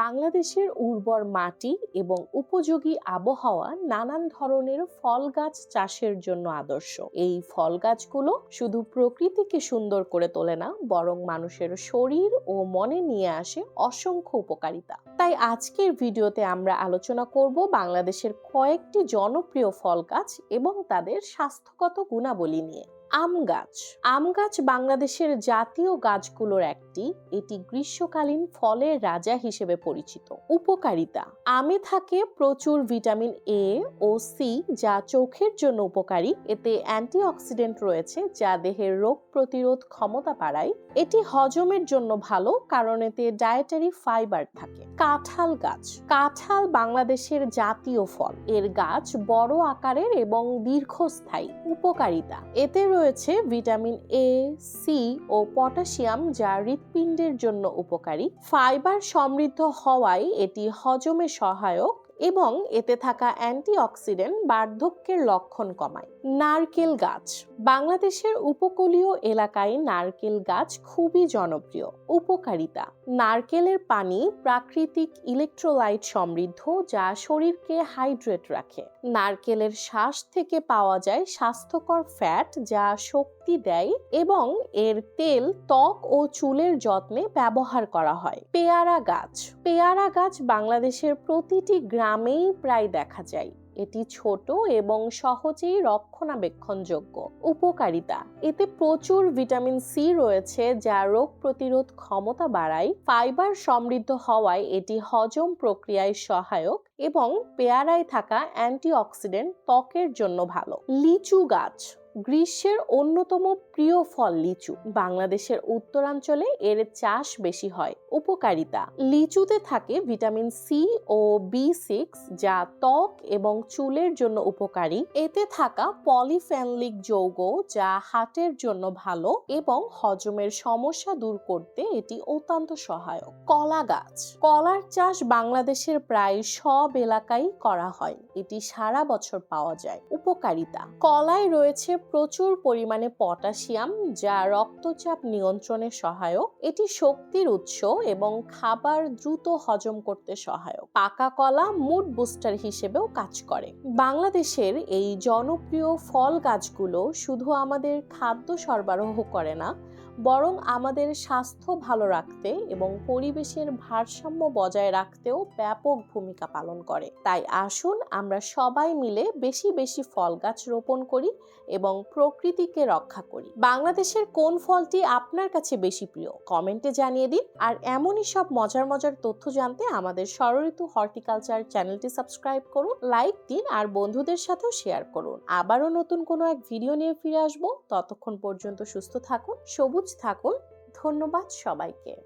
বাংলাদেশের উর্বর মাটি এবং উপযোগী আবহাওয়া নানান ধরনের ফল গাছ চাষের জন্য আদর্শ। এই ফল গাছগুলো শুধু প্রকৃতিকে সুন্দর করে তোলে না, বরং মানুষের শরীর ও মনে নিয়ে আসে অসংখ্য উপকারিতা। তাই আজকের ভিডিওতে আমরা আলোচনা করব বাংলাদেশের কয়েকটি জনপ্রিয় ফল গাছ এবং তাদের স্বাস্থ্যগত গুণাবলী নিয়ে। আম গাছ আম গাছ বাংলাদেশের জাতীয় গাছগুলোর একটি, এটি গ্রীষ্মকালীন ফলের রাজা হিসেবে পরিচিত। উপকারিতা, আমে থাকে প্রচুর ভিটামিন এ ও সি যা চোখের জন্য উপকারী। এতে অ্যান্টিঅক্সিডেন্ট রয়েছে যা দেহের রোগ প্রতিরোধ ক্ষমতা বাড়ায়। এটি হজমের জন্য ভালো কারণ এতে ডায়েটারি ফাইবার থাকে। কাঁঠাল গাছ, কাঁঠাল বাংলাদেশের জাতীয় ফল। এর গাছ বড় আকারের এবং দীর্ঘস্থায়ী। উপকারিতা, এতে রয়েছে ভিটামিন এ সি ও পটাশিয়াম যা হৃৎপিণ্ডের জন্য উপকারী। ফাইবার সমৃদ্ধ হওয়ায় এটি হজমে সহায়ক। এবং এতে থাকা অ্যান্টিঅক্সিডেন্ট বার্ধক্যের লক্ষণ কমায়। নারকেল গাছ। বাংলাদেশের উপকূলীয় এলাকায় নারকেল গাছ খুবই জনপ্রিয়। উপকারিতা। নারকেলের পানি প্রাকৃতিক ইলেকট্রোলাইট সমৃদ্ধ যা শরীরকে হাইড্রেট রাখে। নারকেলের শ্বাস থেকে পাওয়া যায় স্বাস্থ্যকর ফ্যাট যা শক্তি দেয় এবং এর তেল ত্বক ও চুলের যত্নে ব্যবহার করা হয়। পেয়ারা গাছ। পেয়ারা গাছ বাংলাদেশের প্রতিটি গ্রামেই প্রায় দেখা যায়। এটি ছোট এবং সহজেই রক্ষণাবেক্ষণযোগ্য। উপকারিতা। এতে প্রচুর ভিটামিন সি রয়েছে যা রোগ প্রতিরোধ ক্ষমতা বাড়ায়। ফাইবার সমৃদ্ধ হওয়ায় এটি হজম প্রক্রিয়ায় সহায়ক এবং পেয়ারায় থাকা অ্যান্টিঅক্সিডেন্ট ত্বকের জন্য ভালো। লিচু গাছ। গ্রীষ্মের অন্যতম প্রিয় ফল লিচু। বাংলাদেশের উত্তরাঞ্চলে এর চাষ বেশি হয়। উপকারিতা, লিচুতে থাকে ভিটামিন সি ও বি সিক্স যা ত্বক এবং চুলের জন্য উপকারী। এতে থাকা পলিফেনলিক যৌগ যা হার্টের জন্য ভালো এবং হজমের সমস্যা দূর করতে এটি অত্যন্ত সহায়ক। কলা গাছ, কলার চাষ বাংলাদেশের প্রায় সব এলাকায় করা হয়। এটি সারা বছর পাওয়া যায়। উপকারিতা, কলায় রয়েছে প্রচুর পরিমাণে পটাশিয়াম, যা রক্তচাপ নিয়ন্ত্রণে সহায়ক। এটি শক্তির উৎস এবং খাবার দ্রুত হজম করতে সহায়ক। পাকা কলা মুড বুস্টার হিসেবেও কাজ করে। বাংলাদেশের এই জনপ্রিয় ফল গাছগুলো শুধু আমাদের খাদ্য সরবরাহ করে না বরং আমাদের স্বাস্থ্য ভালো রাখতে এবং পরিবেশের ভারসাম্য বজায় রাখতেও ব্যাপক ভূমিকা পালন করে। তাই আসুন আমরা সবাই মিলে বেশি বেশি ফল গাছ রোপণ করি এবং প্রকৃতিকে রক্ষা করি। বাংলাদেশের কোন ফলটি আপনার কাছে বেশি প্রিয়? কমেন্টে জানিয়ে দিন। আর এমনই সব মজার মজার তথ্য জানতে আমাদের সরঋতু হর্টিকালচার চ্যানেলটি সাবস্ক্রাইব করুন, লাইক দিন আর বন্ধুদের সাথেও শেয়ার করুন। আবারও নতুন কোনো এক ভিডিও নিয়ে ফিরে আসব। ততক্ষণ পর্যন্ত সুস্থ থাকুন সবুজ থাকুন। ধন্যবাদ সবাইকে।